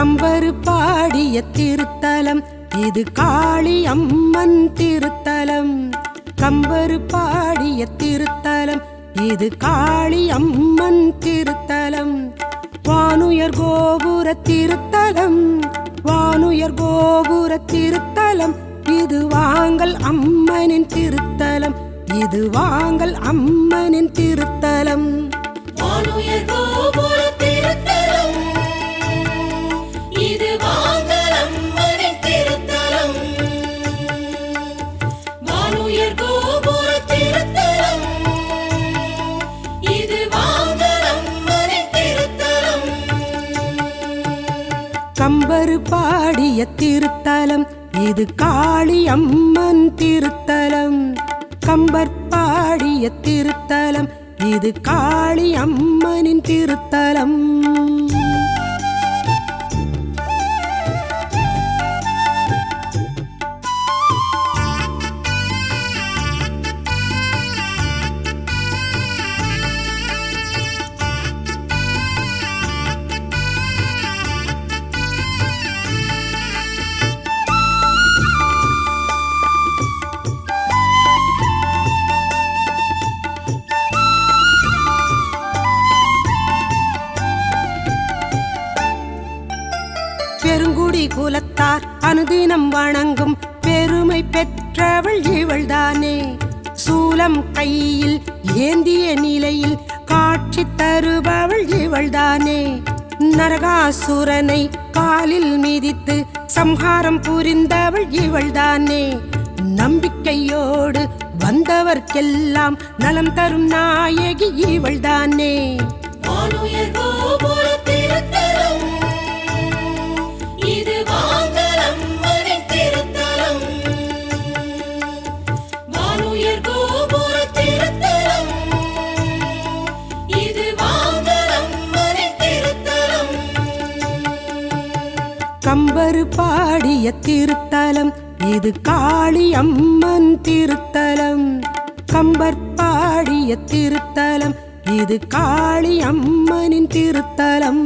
கம்பரு பாடிய திருத்தலம். இது காளி அம்மன் திருத்தலம். கம்பரு பாடிய திருத்தலம். இது காளி அம்மன் திருத்தலம். வானுயர் கோபுர திருத்தலம். வானுயர் கோபுர திருத்தலம். இது வாங்கல் அம்மனின் திருத்தலம். இது வாங்கல் அம்மனின் திருத்தலம். வானுயர் கோபுர கம்பரு பாடிய திருத்தலம் இது காளி அம்மன் திருத்தலம். கம்பர் பாடிய திருத்தலம் இது காளி அம்மனின் திருத்தலம். பெருங்குடி குலத்தார் அனுதினம் வணங்கும் பெருமை பெற்றவள் இவள்தானே. சூலம் கையில் ஏந்திய நிலையில் காட்சி தருபவள் இவள்தானே. நரகாசுரனை காலில் மிதித்து சம்ஹாரம் புரிந்தவள் இவள்தானே. நம்பிக்கையோடு வந்தவர்க்கெல்லாம் நலம் தரும் நாயகி இவள்தானே. வானுயர் அவர் பாடிய திருத்தலம் இது காளி அம்மன் திருத்தலம். கம்பர் பாடிய திருத்தலம் இது காளி அம்மனின் திருத்தலம்.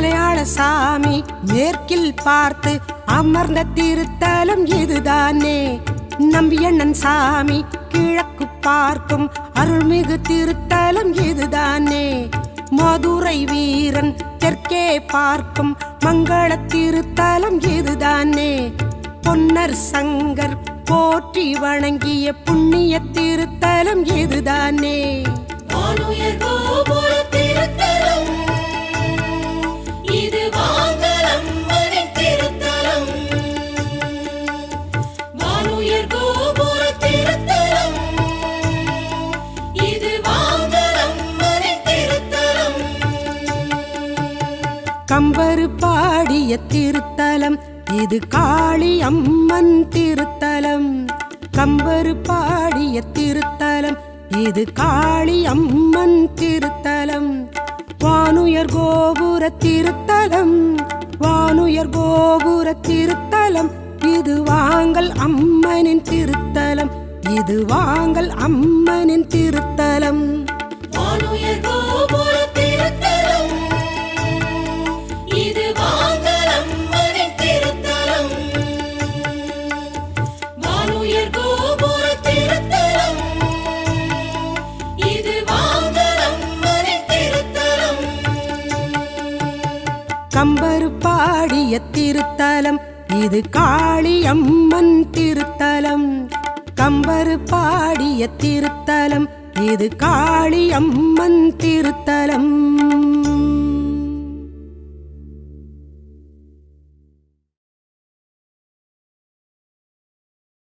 மலையாள சாமி மேற்கில் பார்த்து அமர்ந்த திருத்தலம் இதுதானே. நம்பியண்ணன் சாமி கிழக்கு பார்க்கும் அருள்மிகு திருத்தலம் இதுதானே. மதுரை வீரன் தெற்கே பார்க்கும் மங்கள திருத்தலம் இதுதானே. பொன்னர் சங்கர் போற்றி வணங்கிய புண்ணிய திருத்தலம் இதுதானே. திருத்தலம். கம்பரு பாடிய திருத்தலம். இது காளி அம்மன் திருத்தலம். கம்பரு பாடிய திருத்தலம். இது காளி அம்மன் திருத்தலம். வானுயர் கோபுர திருத்தலம். வானுயர் கோபுர திருத்தலம். இது வாங்கல் அம்மனின் திருத்தலம். இது வாங்கல் அம்மனின் திருத்தலம். பாடிய திருத்தலம். இது காளியம்மன் திருத்தலம். கம்பர் பாடிய திருத்தலம். இது காளியம்மன் திருத்தலம்.